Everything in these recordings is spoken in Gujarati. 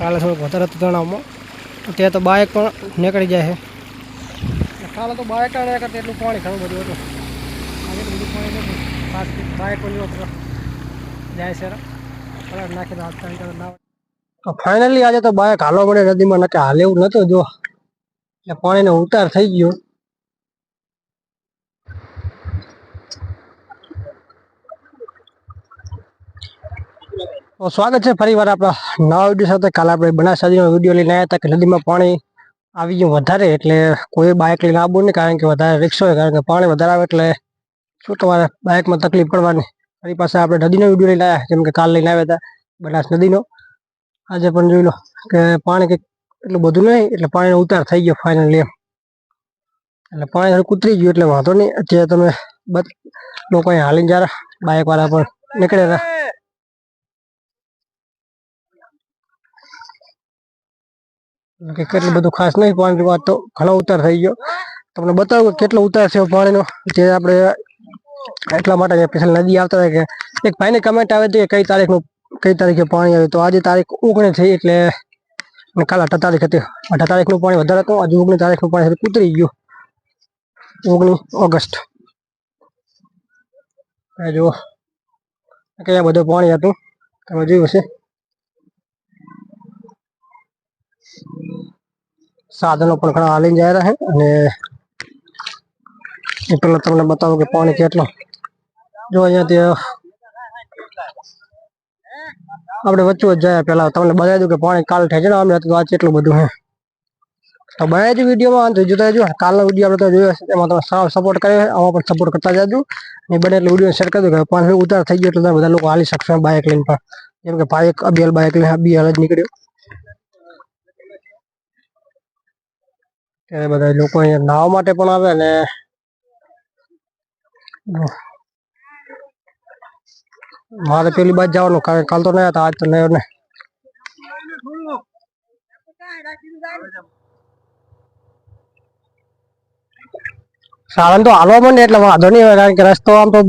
કાલે થોડુંક વધારે હતું તણાવમાં. ત્યાં તો બાઇક પણ નીકળી જાય છે. કાલે તો બાઇક ને કરતા એટલું પાણી ઘણું બધું હતું. આજે તો બધું પાણી નથી. બાઇક પણ જાય છે. કલર નાખી દો હાથ તો ફાઇનલી આજે તો બાઇક હાલો મળે નદીમાં નકે હાલ એવું નહોતું જો. એટલે પાણીનો ઉતાર થઈ ગયો. સ્વાગત છે ફરી વાર આપણા નવા વીડિયો સાથે. કાલે આપણે બનાસ નદીનો વીડિયો લઈને આવ્યા હતા કે નદીમાં પાણી આવી ગયું વધારે, એટલે કોઈ બાઇક લઈને આવવું નહીં કારણ કે વધારે રિક્ષો હોય, કારણ કે પાણી વધારે આવે એટલે શું તમારે બાઇકમાં તકલીફ પડવાની. ફરી પાસે આપણે નદીનો વીડિયો લઈને આવ્યા, જેમ કે કાલ લઈને આવ્યા હતા બનાસ નદીનો. આજે પણ જોઈ લો કે પાણી કંઈક એટલું બધું નહીં, એટલે પાણીનો ઉતાર થઈ ગયો ફાઇનલી એમ. એટલે પાણી કૂતરી ગયું, એટલે વાંધો નહીં. અત્યારે તમે બધ લોકો અહીં હાલીને જરા બાઇકવાળા પણ નીકળ્યા હતા. કે કેટલું બધું ખાસ નહીં પાણી વાત તો ઘણો ઉતાર થઈ ગયો. તમને બતાવું કે કેટલો ઉતાર છે પાણીનો, જે આપણે એટલા માટે સ્પેશિયલ નદી આવતા હતા કે એક ભાઈને કમેન્ટ આવે હતી કે કઈ તારીખનું, કઈ તારીખે પાણી આવ્યું? તો આજે તારીખ ઓગણીસ થઈ એટલે કાલ અઢાર તારીખ હતી. અઢાર તારીખનું પાણી વધારે હતું, આજે ઓગણીસ તારીખનું પાણી ઉતરી ગયું. ઓગણીસ ઓગસ્ટ. જુઓ. કયા બધું પાણી હતું? તમે જોયું હશે. સાધનો પણ ઘણા હાલીને જાય રહ્યા છે અને એ પેલા તમને બતાવું કે પાણી કેટલો જો અહીંયાથી આપણે વચ્ચે જ જાય પેલા તમને બતાવી દઉં કે પાણી કાલ થાય છે ને અમે હતું આજ કેટલું બધું હે તો બનાવી હતી વિડીયોમાં તો જોતા જજો કાલનો વીડિયો આપણે તો જોયો હશે એમાં તમે સારો સપોર્ટ કર્યો છે આમાં પણ સપોર્ટ કરતા જાજો અને બને એટલે વીડિયો શેર કરી દો કે પાણી ઉતાર થઈ ગયો એટલે તમે બધા લોકો હાલી શકશો બાઇક લઈને પણ જેમ કે ભાઈ એક અબિયલ બાઇક લઈને અબિયલ જ નીકળ્યો ત્યારે બધા લોકો અહીંયા નાવ માટે પણ આવે અને મારે પેલી બાજુ જવાનું, કારણ કાલ તો નહીં હતા, આજ તો નહીં ને. સાધન તો હાલવા માંડે એટલે વાંધો નહીં કારણ કે રસ્તો આમ તો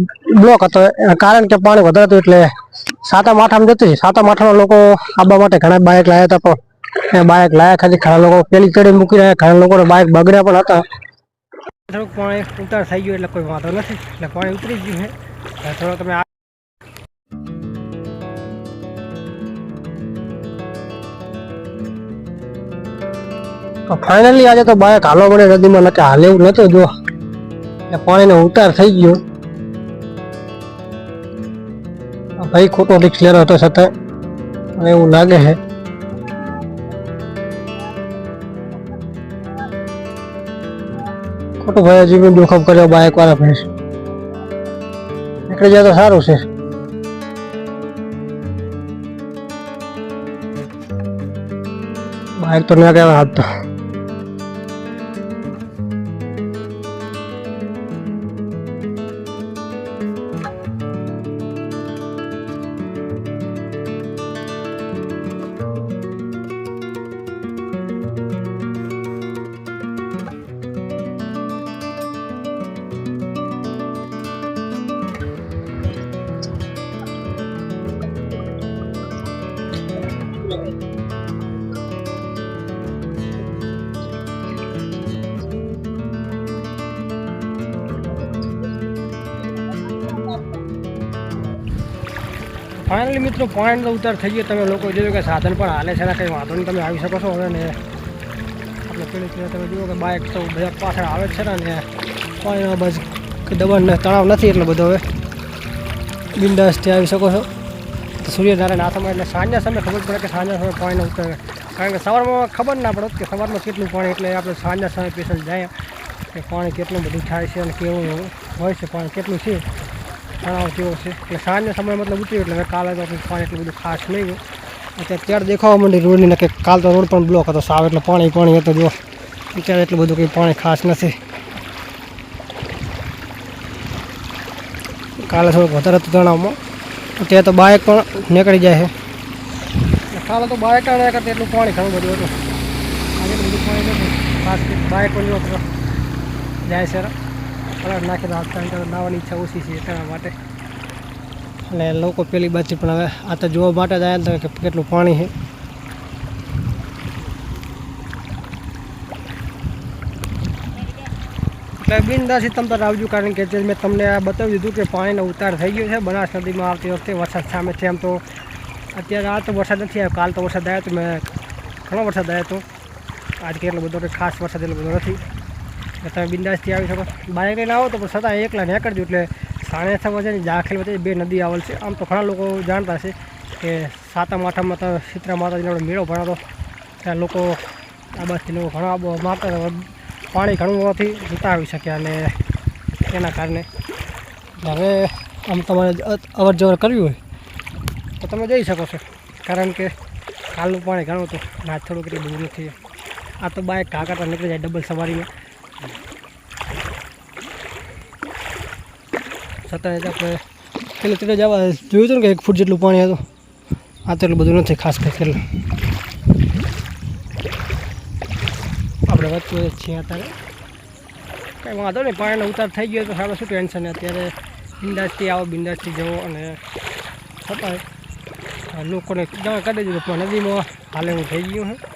બ્લોક હતો, કારણ કે પાણી વધારે હતું એટલે સાતમ આઠમ જતી સાતમ આઠમ લોકો આવવા માટે ઘણા બાઇક લાવ્યા હતા પણ બાઇક લાયા ખાલી ઘણા લોકો પેલી ચડી મૂકી રહ્યા ઘણા લોકો બાઇક બગડ્યા પણ હતા. થોડુંક પાણી ઉતાર થઈ ગયું એટલે કોઈ વાંધો નથી એટલે પાણી ઉતરી ગયું છે થોડો તમે ફાઇનલી આજે તો બાઇક હાલવા મળે નદીમાં નથી હાલે એવું નતો જો એટલે પાણીનો ઉતાર થઈ ગયો. ભાઈ ખોટો રિક્સ લેરો હતો છતાં એવું લાગે છે. ખોટું ભાઈ હજી જોખમ કર્યો બાઇક વાળા ભાઈ નીકળી જાય તો સારું છે. બાઇક તો ના કહેવાય હાથ તો. ફાઇનલી મિત્રો પાણીનો ઉતાર થઈ ગયો. તમે લોકો જોયું કે સાધન પણ હાલે છે ને કંઈ વાંધો નહીં, તમે આવી શકો છો હવે ને. આપણે પેલી તમે જુઓ કે બાઇક તો બધા પાછળ આવે છે ને પાણીનો બસ, દબાણ તણાવ નથી એટલો બધો હવે. બિંદાસથી આવી શકો છો. સૂર્યનારાયણ સમય એટલે સાંજના સમયે ખબર પડે કે સાંજના સમયે પાણીનો ઉતરે. કારણ કે સવારમાં ખબર ના પડે કે સવારમાં કેટલું પાણી, એટલે આપણે સાંજના સમયે સ્પેશિયલ જાય કે પાણી કેટલું બધું થાય છે અને કેવું હોય છે, પાણી કેટલું છે, તણાવ કેવો છે. એટલે સાંજના સમય મતલબ ઉતર્યું, એટલે કાલે તો પાણી એટલું બધું ખાસ નહીં ગયું અત્યારે ત્યારે દેખાવા માંડી રોડની કે કાલ તો રોડ પણ બ્લોક હતો, સાવ એટલે પાણી પાણી હતો જો અત્યારે એટલું બધું કંઈ પાણી ખાસ નથી. કાલે થોડુંક વધારે હતું તણાવમાં. અત્યારે તો બાઇક પણ નીકળી જાય છે. ખાલો તો બાઇક ને કરતા એટલું પાણી ઘણું બધું હતું. આજે બધું પાણી નથી. બાઇક પણ જો જાય છે કલર નાખી દો હાથ કારણ નાવાની ઈચ્છા ઓછી છે એટલા માટે. અને લોકો પેલી બાજુ પણ હવે આ તો જોવા માટે જાય તો કે કેટલું પાણી છે. એટલે બિનદાસી તમ આવજો કારણ કે જે મેં તમને આ બતાવી દીધું કે પાણીનો ઉતાર થઈ ગયો છે. બનાસ નદીમાં આવતી વખતે વરસાદ સામે છે એમ તો અત્યારે આ તો વરસાદ નથી આવ્યો. કાલ તો વરસાદ આવ્યો તો મેં ઘણો વરસાદ આવ્યો હતો આજ કે એટલો બધો કે ખાસ વરસાદ એટલો બધો નથી. એટલે તમે બિંદાસથી આવી શકો. બાઇક લઈને આવો તો પણ છતાં એકલા નીકળજો, એટલે સાણેસા વચ્ચે જાખેલ વચ્ચે બે નદી આવેલ છે. આમ તો ઘણા લોકો જાણતા છે કે સાતમ આઠમમાં તો શીતળા માતાજીનો મેળો ભરાતો. ત્યાં લોકો આ બાજુથી લોકો ઘણા મારતા હતા. પાણી ઘણું હોવાથી જતા આવી શક્યા અને એના કારણે. હવે આમ તમારે અવર જવર કરવી હોય તો તમે જઈ શકો છો. કારણ કે કાલનું પાણી ઘણું હતું આજ થોડુંક એટલું બધું નથી. આ તો બાઇક કાકાતા નીકળી જાય ડબલ સવારીમાં. છતાં આપણે પેલું તેરે જવા જોયું હતું ને કે એક ફૂટ જેટલું પાણી હતું. આ તો એટલું બધું નથી ખાસ કરી એટલે આપણે વચ્ચે છીએ અત્યારે. કંઈ વાંધો નહીં, પાણીનો ઉતાર થઈ ગયો તો સારું, શું ટેન્શન અત્યારે બિંદાસથી આવો, બિંદાસથી જવો અને છતાં લોકોને જાણ કરી પણ નદીમાં હાલે હું થઈ ગયું છે.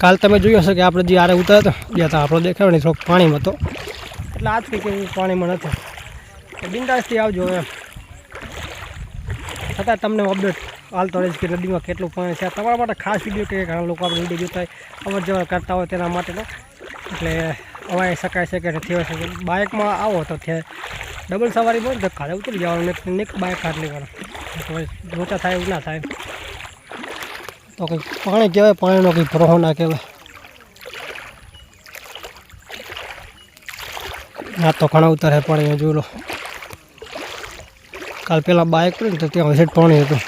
કાલ તમે જોયું હશે કે આપણે જે આરે ઉતાર્યો હતો જ્યાં તો આપણો દેખાયો ને થોડોક પાણીમાં હતો. એટલે આજ કંઈક એવું પાણીમાં નથી. બિંદાસથી આવજો એમ. છતાં તમને અપડેટ હાલતો રહીશ કે નદીમાં કેટલું પાણી છે. તમારા માટે ખાસ વીડિયો કે ઘણા લોકો આપણે વીડિયો જોતા હોય અવર જવર કરતા હોય તેના માટેનો. એટલે અવાય શકાય છે કે નથી હોય શકે બાઇકમાં આવો તો ત્યાં ડબલ સવારી બહુ ધક્કા ઉતરી જવાનું નેક્સ્ટ બાઇક હાથ લેવાનું. રોચા થાય એવું ના થાય. તો કંઈક પાણી કહેવાય, પાણીનો કંઈક ભરોહો ના કહેવાય. ના તો ઘણા ઉતારે પાણી જોઈ લો કાલ પહેલાં બાઇક પડ્યું તો ત્યાં વિશે પાણી હતું.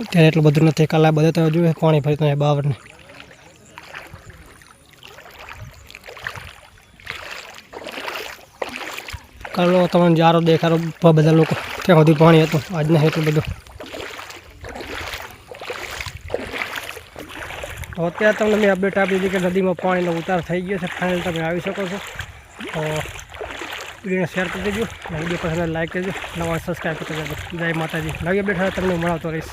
અત્યારે એટલું બધું નથી. કાલે આ બધા તમે જોયું પાણી ભરી ત્યાં બાવરને. કાલો તમને જારો દેખાડો બધા લોકો. ત્યાં સુધી પાણી હતું. આજ નહીં એટલું બધું. તો અત્યારે તમને મેં અપડેટ આપી દીધી કે નદીમાં પાણીનો ઉતાર થઈ ગયો છે. ફાઇનલ તમે આવી શકો છો. તો વિડીયોને શેર કરી દેજો. વીડિયો પસંદ લાઈક કરજો. નવા સબસ્ક્રાઈબ કરી દેજો. જય માતાજી. નવી અપડેટ તમને મળાવતો રહીશ.